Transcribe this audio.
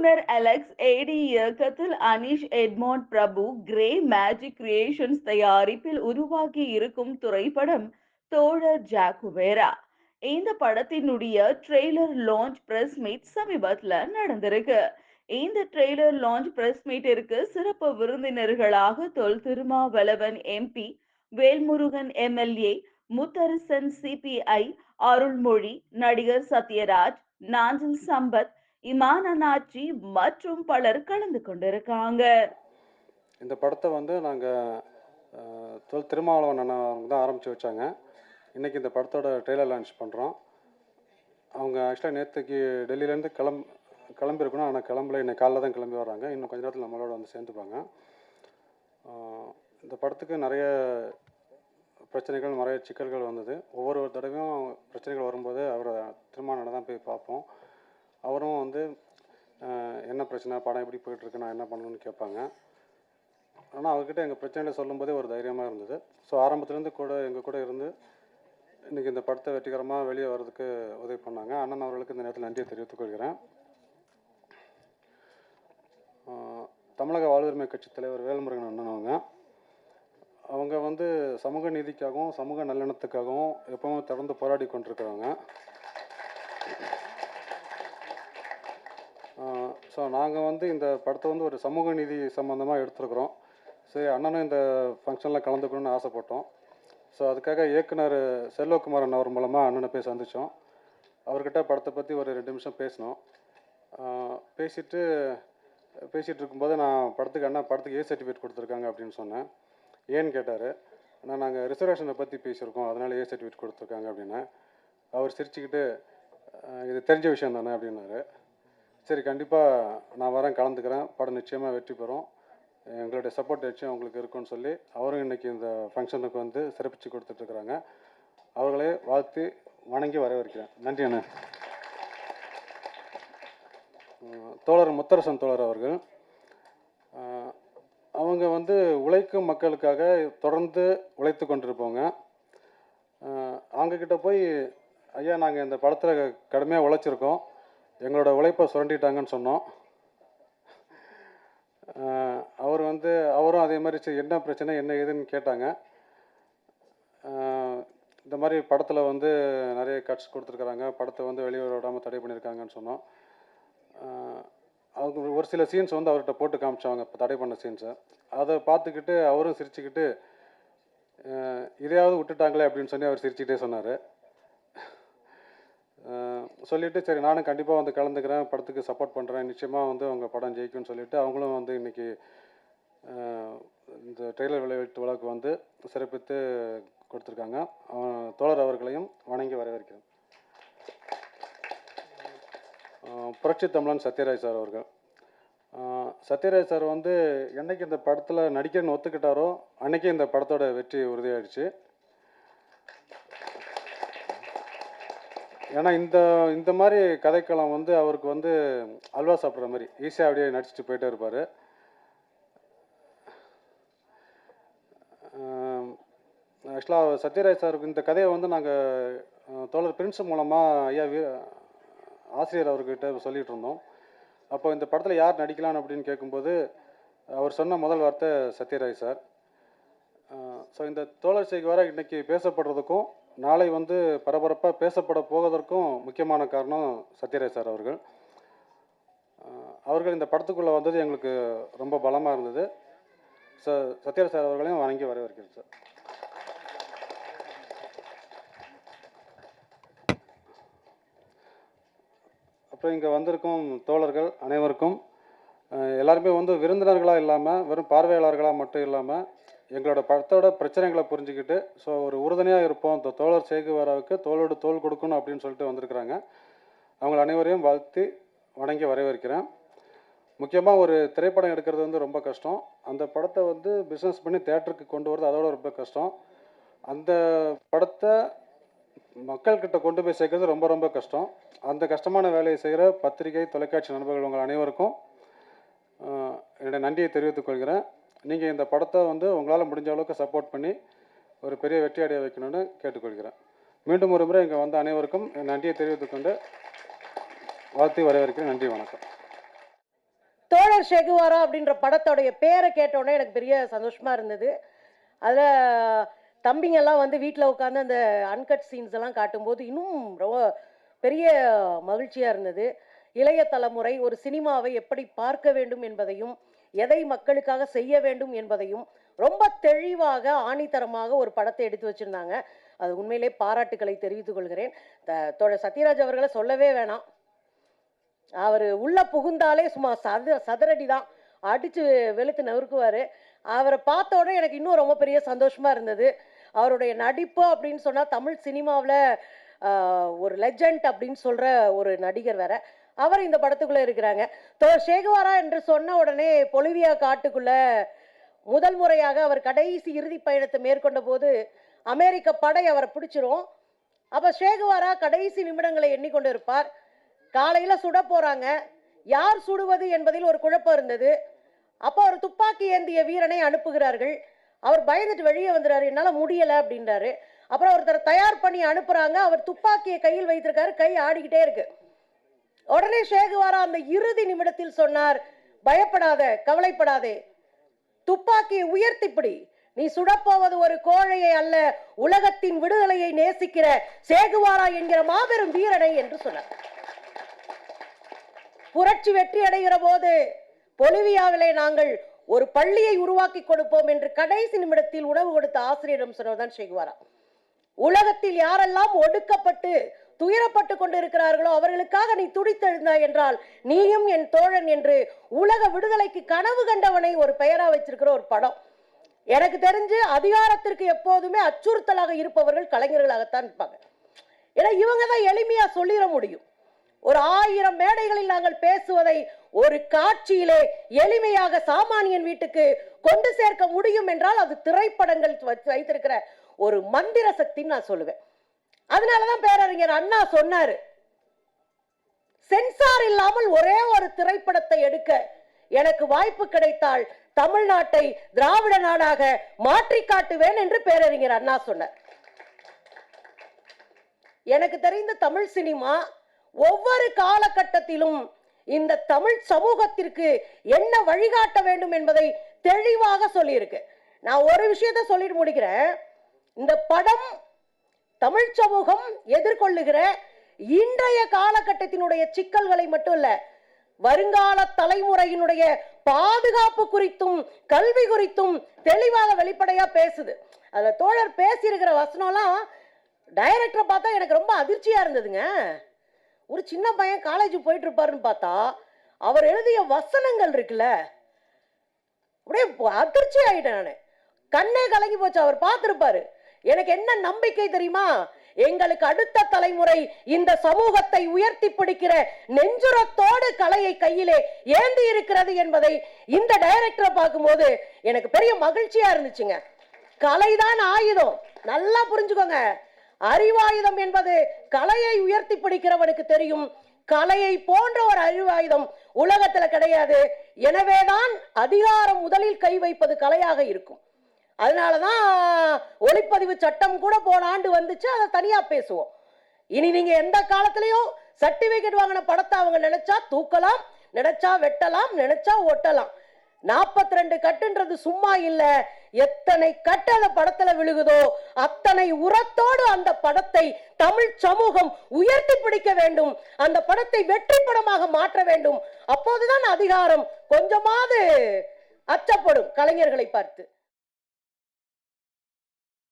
இயக்குனர் அலெக்ஸ் ஏடி இயக்கத்தில் Anish Edmond Prabhu grey magic creations தயாரிப்பில் உருவாகி இருக்கும் திரைப்படம் தோழர் ஜாக்குவேரா இந்த படத்தினுடைய ட்ரெய்லர் லான்ச் பிரஸ் மீட் சமீபத்தில் நடந்திருக்கு. இந்த ட்ரெய்லர் லான்ச் பிரஸ் மீட்டிற்கு சிறப்பு விருந்தினர்களாக Thol Thirumavalavan MP Velmurugan MLA Mutharasan CPI Arulmozhi நடிகர் சத்யராஜ் நாஞ்சில் சம்பத் இமான் அண்ணாச்சி மற்றும் பலர் கலந்து கொண்டிருக்காங்க. இந்த படத்தை வந்து நாங்கள் தொல் திருமாவளவன் அண்ணா அவங்க தான் ஆரம்பித்து வச்சாங்க. இன்றைக்கி இந்த படத்தோட ட்ரெய்லர் லான்ச் பண்ணுறோம் அவங்க ஆக்சுவலாக நேற்றுக்கு டெல்லியிலேருந்து கிளம்ப கிளம்பிருக்கணும் ஆனால் கிளம்பல. இன்னைக்கு காலைல தான் கிளம்பி வராங்க. இன்னும் கொஞ்ச நேரத்தில் நம்மளோட வந்து சேர்ந்துப்பாங்க. இந்த படத்துக்கு நிறைய பிரச்சனைகள் நிறைய சிக்கல்கள் வந்தது. ஒவ்வொரு தடவையும் பிரச்சனைகள் வரும்போது அவரை திருமணம் தான் போய் பார்ப்போம். அவரும் வந்து என்ன பிரச்சனை படம் எப்படி போயிட்டுருக்கு நான் என்ன பண்ணணும்னு கேட்பாங்க. ஆனால் அவர்கிட்ட எங்கள் பிரச்சனையில் சொல்லும்போதே ஒரு தைரியமாக இருந்தது. ஸோ ஆரம்பத்துலேருந்து கூட எங்கள் கூட இருந்து இன்றைக்கி இந்த படத்தை வெற்றிகரமாக வெளியே வர்றதுக்கு உதவி பண்ணாங்க. அண்ணன் அவர்களுக்கு இந்த நேரத்தில் நன்றியை தெரிவித்துக் கொள்கிறேன். தமிழக வாழ்வுரிமை கட்சி தலைவர் வேல்முருகன் அண்ணன் அவங்க. அவங்க வந்து சமூக நீதிக்காகவும் சமூக நல்லெண்ணத்துக்காகவும் எப்பவும் தொடர்ந்து போராடி கொண்டிருக்கிறவங்க ஸோ நாங்கள் வந்து இந்த படத்தை வந்து ஒரு சமூக நீதி சம்மந்தமாக எடுத்துருக்குறோம். சரி அண்ணனும் இந்த ஃபங்க்ஷனில் கலந்துக்கணும்னு ஆசைப்பட்டோம். ஸோ அதுக்காக இயக்குனர் செல்வகுமாரன் அவர் மூலமாக அண்ணனை போய் சந்தித்தோம் அவர்கிட்ட படத்தை பற்றி ஒரு ரெண்டு நிமிஷம் பேசினோம். பேசிட்டு பேசிகிட்டு இருக்கும்போது நான் படத்துக்கு அண்ணா படத்துக்கு ஏ சர்டிஃபிகேட் கொடுத்துருக்காங்க அப்படின்னு சொன்னேன். ஏன்னு கேட்டார். ஆனால் நாங்கள் ரிசர்வேஷனை பற்றி பேசியிருக்கோம். அதனால் ஏ சர்டிஃபிகேட் கொடுத்துருக்காங்க அப்படின்னு. அவர் சிரிச்சுக்கிட்டு இது தெரிஞ்ச விஷயம் தானே? அப்படின்னாரு. சரி கண்டிப்பாக நான் வரேன் கலந்துக்கிறேன். படம் நிச்சயமாக வெற்றி பெறும். எங்களுடைய சப்போர்ட் நிச்சயம் உங்களுக்கு இருக்கும்னு சொல்லி அவரும் இன்றைக்கி இந்த ஃபங்க்ஷனுக்கு வந்து சிறப்பித்து கொடுத்துட்ருக்குறாங்க அவர்களே வாழ்த்து வணங்கி வரவேற்கிறேன். நன்றி அண்ணா. தோழர் முத்தரசன் தோழர் அவர்கள் அவங்க வந்து உழைக்கும் மக்களுக்காக தொடர்ந்து உழைத்து கொண்டிருப்பவங்க. அவங்கக்கிட்ட போய் ஐயா நாங்கள் இந்த படத்தில் கடுமையாக உழைச்சிருக்கோம். எங்களோட உழைப்பை சுரண்டிட்டாங்கன்னு சொன்னோம். அவர் வந்து அவரும் அதே மாதிரி என்ன பிரச்சனை என்ன ஏதுன்னு கேட்டாங்க. இந்த மாதிரி படத்தில் வந்து நிறைய கட்ஸ் கொடுத்துருக்குறாங்க. படத்தை வந்து வெளியே விடாமல் தடை பண்ணியிருக்காங்கன்னு சொன்னோம். அவங்க ஒரு சில சீன்ஸ் வந்து அவர்கிட்ட போட்டு காமிச்சாங்க. இப்போ தடை பண்ண சீன்ஸை அதை பார்த்துக்கிட்டு அவரும் சிரிச்சுக்கிட்டு இதையாவது விட்டுட்டாங்களே அப்படின்னு சொல்லி அவர் சிரிச்சுக்கிட்டே சொன்னார். சொல்லிவிட்டு சரி நானும் கண்டிப்பாக வந்து கலந்துக்கிறேன் படத்துக்கு சப்போர்ட் பண்ணுறேன் நிச்சயமாக வந்து அவங்க படம் ஜெயிக்கும்னு சொல்லிட்டு அவங்களும் வந்து இன்றைக்கி இந்த ட்ரெய்லர் விளையாட்டு விழாவுக்கு வந்து சிறப்பித்து கொடுத்துருக்காங்க. தோழர் அவர்களையும் வணங்கி வரவேற்கிறேன். புரட்சி தமிழன் சத்யராஜ் சார் அவர்கள். சத்யராஜ் சார் வந்து என்னைக்கு இந்த படத்தில் நடிக்கிறேன்னு ஒத்துக்கிட்டாரோ அன்றைக்கி இந்த படத்தோட வெற்றி உறுதியாயிடுச்சு. ஏன்னா இந்த இந்த மாதிரி கதைக்களம் வந்து அவருக்கு வந்து அல்வா சாப்பிட்ற மாதிரி ஈஸியாக அப்படியே நடிச்சுட்டு போயிட்டே இருப்பார். ஆக்சுவலாக சத்யராஜ் சாருக்கு இந்த கதையை வந்து நாங்கள் தோழர் பிரின்ஸ் மூலமாக ஐயா வீ ஆசிரியர் அவர்கிட்ட சொல்லிகிட்டு இருந்தோம். அப்போ இந்த படத்தில் யார் நடிக்கலாம் அப்படின்னு கேட்கும்போது அவர் சொன்ன முதல் வார்த்தை சத்யராஜ் சார். ஸோ இந்த தோழர் செய்தி வர இன்றைக்கி பேசப்படுறதுக்கும் நாளை வந்து பரபரப்பாக பேசப்பட போவதற்கும் முக்கியமான காரணம் சத்யராஜ் சார் அவர்கள். அவர்கள் இந்த படத்துக்குள்ளே வந்தது எங்களுக்கு ரொம்ப பலமாக இருந்தது. ச சத்யராஜ் சார் அவர்களையும் வணங்கி வரவேற்கிறேன் சார். அப்புறம் இங்கே வந்திருக்கும் தோழர்கள் அனைவருக்கும் எல்லாருமே வந்து விருந்தினர்களாக இல்லாமல் வெறும் பார்வையாளர்களாக மட்டும் இல்லாமல் எங்களோட படத்தோட பிரச்சனைகளை புரிஞ்சுக்கிட்டு ஸோ ஒரு உறுதுணையாக இருப்போம். இந்த தோழர் சேகுவாராவுக்கு தோளோடு தோல் கொடுக்கணும் அப்படின்னு சொல்லிட்டு வந்திருக்கிறாங்க. அவங்கள அனைவரையும் வாழ்த்து வணங்கி வரவேற்கிறேன். முக்கியமாக ஒரு திரைப்படம் எடுக்கிறது வந்து ரொம்ப கஷ்டம். அந்த படத்தை வந்து பிஸ்னஸ் பண்ணி தேட்டருக்கு கொண்டு வரது அதோட ரொம்ப கஷ்டம். அந்த படத்தை மக்கள்கிட்ட கொண்டு போய் சேர்க்கறது ரொம்ப ரொம்ப கஷ்டம். அந்த கஷ்டமான வேலையை செய்கிற பத்திரிகை தொலைக்காட்சி நண்பர்கள் உங்கள் அனைவருக்கும் என்னுடைய நன்றியை தெரிவித்துக் கொள்கிறேன். நீங்கள் இந்த படத்தை வந்து உங்களால் முடிஞ்ச அளவுக்கு சப்போர்ட் பண்ணி ஒரு பெரிய வெற்றி அடைய வைக்கணும்னு கேட்டுக்கொள்கிறேன். மீண்டும் ஒரு முறை இங்கே வந்த அனைவருக்கும் நன்றியை தெரிவித்துக் கொண்டு வாழ்த்தி வரவேற்கிறேன். நன்றி வணக்கம். தோழர் ஷெகுவாரா அப்படின்ற படத்தோடைய பேரை கேட்டோடனே எனக்கு பெரிய சந்தோஷமாக இருந்தது. அதில் தம்பிங்கெல்லாம் வந்து வீட்டில் உட்காந்து அந்த அன்கட் சீன்ஸ் எல்லாம் காட்டும்போது இன்னும் ரொம்ப பெரிய மகிழ்ச்சியாக இருந்தது. இளைய தலைமுறை ஒரு சினிமாவை எப்படி பார்க்க வேண்டும் என்பதையும் எதை மக்களுக்காக செய்ய வேண்டும் என்பதையும் ரொம்ப தெளிவாக ஆணித்தரமாக ஒரு படத்தை எடுத்து வச்சிருந்தாங்க. அது உண்மையிலே பாராட்டுக்களை தெரிவித்துக் கொள்கிறேன். த- தோழர் சத்யராஜ் அவர்களை சொல்லவே வேணாம். அவர் உள்ள புகுந்தாலே சும்மா சத சதுரடி தான் அடித்து வெளுத்து நறுக்குவார். அவரை பார்த்த உடனே எனக்கு இன்னும் ரொம்ப பெரிய சந்தோஷமாக இருந்தது. அவருடைய நடிப்பு அப்படின்னு சொன்னால் தமிழ் சினிமாவில் ஒரு லெஜண்ட் அப்படின்னு சொல்கிற ஒரு நடிகர் வேற. அவர் இந்த படத்துக்குள்ளே இருக்கிறாங்க. தோ ஷேகுவாரா என்று சொன்ன உடனே பொலிவியா காட்டுக்குள்ளே முதல் முறையாக அவர் கடைசி இறுதி பயணத்தை மேற்கொண்ட போது அமெரிக்க படை அவரை பிடிச்சிரும். அப்போ ஷேகுவாரா கடைசி நிமிடங்களை எண்ணிக்கொண்டு இருப்பார். காலையில் சுட போகிறாங்க யார் சுடுவது என்பதில் ஒரு குழப்பம் இருந்தது. அப்போ ஒரு துப்பாக்கி ஏந்திய வீரனை அனுப்புகிறார்கள். அவர் பயந்துட்டு வெளியே வந்துடுறாரு என்னால் முடியலை அப்படின்றாரு. அப்புறம் ஒருத்தர் தயார் பண்ணி அனுப்புகிறாங்க அவர் துப்பாக்கியை கையில் வைத்திருக்காரு. கை ஆடிக்கிட்டே இருக்கு. உடனே ஷேகுவாரா அந்த இறுதி நிமிடத்தில் சொன்னார் பயப்படாத கவலைப்படாதே. துப்பாக்கியை உயர்த்திப்படி. நீ சுடப்போவது ஒரு கோழையை அல்ல உலகத்தின் விடுதலையை நேசிக்கிற சேகுவாரா என்கிற மாபெரும் வீரனை என்று சொன்னார். புரட்சி வெற்றி அடைகிற போது பொலிவியாவிலே நாங்கள் ஒரு பள்ளியை உருவாக்கி கொடுப்போம் என்று கடைசி நிமிடத்தில் உணவு கொடுத்த ஆசிரியரிடம் சொன்னதுதான் ஷேகுவாரா உலகத்தில் யாரெல்லாம் ஒடுக்கப்பட்டு துயரப்பட்டு கொண்டிருக்கிறார்களோ அவர்களுக்காக நீ துடித்தெழுந்தாய் என்றால் நீயும் என் தோழன் என்று உலக விடுதலைக்கு கனவு கண்டவனை ஒரு பெயரா வச்சிருக்கிற ஒரு படம். எனக்கு தெரிஞ்சு அதிகாரத்திற்கு எப்போதுமே அச்சுறுத்தலாக இருப்பவர்கள் கலைஞர்களாகத்தான் இருப்பாங்க. ஏன்னா இவங்க தான் எளிமையா சொல்லிட முடியும். ஒரு ஆயிரம் மேடைகளில் நாங்கள் பேசுவதை ஒரு காட்சியிலே எளிமையாக சாமானியன் வீட்டுக்கு கொண்டு சேர்க்க முடியும் என்றால் அது திரைப்படங்கள் வைத்திருக்கிற ஒரு மந்திர சக்தின்னு நான் சொல்லுவேன். அதனாலதான் பேரறிஞர் அண்ணா சொன்னாரு. சென்சார் இல்லாமல் ஒரே ஒரு திரைப்படத்தை எடுக்க எனக்கு வாய்ப்பு கிடைத்தால் தமிழ்நாட்டை திராவிட நாடாக மாற்றி காட்டுவேன் என்று பேரறிஞர் அண்ணா சொன்னார். எனக்கு தெரிந்த தமிழ் சினிமா ஒவ்வொரு காலகட்டத்திலும் இந்த தமிழ் சமூகத்திற்கு என்ன வழிகாட்ட வேண்டும் என்பதை தெளிவாக சொல்லியிருக்கு. நான் ஒரு விஷயத்தை சொல்லிட்டு முடிக்கிறேன். இந்த படம் தமிழ் சமூகம் எதிர்கொள்ளுகிற இன்றைய காலகட்டத்தினுடைய சிக்கல்களை மட்டும் இல்ல வருங்கால தலைமுறையினுடைய பாதுகாப்பு குறித்தும் கல்வி குறித்தும் தெளிவாக வெளிப்படையா பேசுது. அதுல தோழர் பேசியிருக்கிற வசனம்லாம் டைரக்டரை பார்த்தா எனக்கு ரொம்ப அதிர்ச்சியா இருந்ததுங்க. ஒரு சின்ன பையன் காலேஜ் போயிட்டு இருப்பாருன்னு பார்த்தா அவர் எழுதிய வசனங்கள் இருக்குல்ல அப்படியே அதிர்ச்சி ஆயிட்டேன் நான். கண்ணே கலங்கி போச்சு அவர் பார்த்துருப்பாரு. எனக்கு என்ன நம்பிக்கை தெரியுமா? எங்களுக்கு அடுத்த தலைமுறை இந்த சமூகத்தை உயர்த்தி பிடிக்கிற நெஞ்சுரத்தோடு கலையை கையிலே ஏந்தி இருக்கிறது என்பதை இந்த டைரக்டரை பார்க்கும்போது எனக்கு பெரிய மகிழ்ச்சியா இருந்துச்சுங்க. கலைதான் ஆயுதம். நல்லா புரிஞ்சுக்கோங்க. அறிவாயுதம் என்பது கலையை உயர்த்தி பிடிக்கிறவனுக்கு தெரியும். கலையை போன்ற ஒரு அறிவாயுதம் உலகத்துல கிடையாது. எனவேதான் அதிகாரம் முதலில் கை வைப்பது கலையாக இருக்கும். அதனால தான் ஒளிப்பதிவு சட்டம் கூட போன ஆண்டு வந்துச்சு அதை தனியாக பேசுவோம். இனி நீங்கள் எந்த காலத்துலேயும் சர்டிஃபிகேட் வாங்கின படத்தை அவங்க நினச்சா தூக்கலாம் நினச்சா வெட்டலாம் நினச்சா ஒட்டலாம். நாற்பத்தி ரெண்டு கட்டுன்றது சும்மா இல்லை எத்தனை கட்டு அந்த படத்துல விழுகுதோ அத்தனை உரத்தோடு அந்த படத்தை தமிழ் சமூகம் உயர்த்தி பிடிக்க வேண்டும் அந்த படத்தை வெற்றி படமாக மாற்ற வேண்டும். அப்போதுதான் அதிகாரம் கொஞ்சமாவது அச்சப்படும் கலைஞர்களை பார்த்து.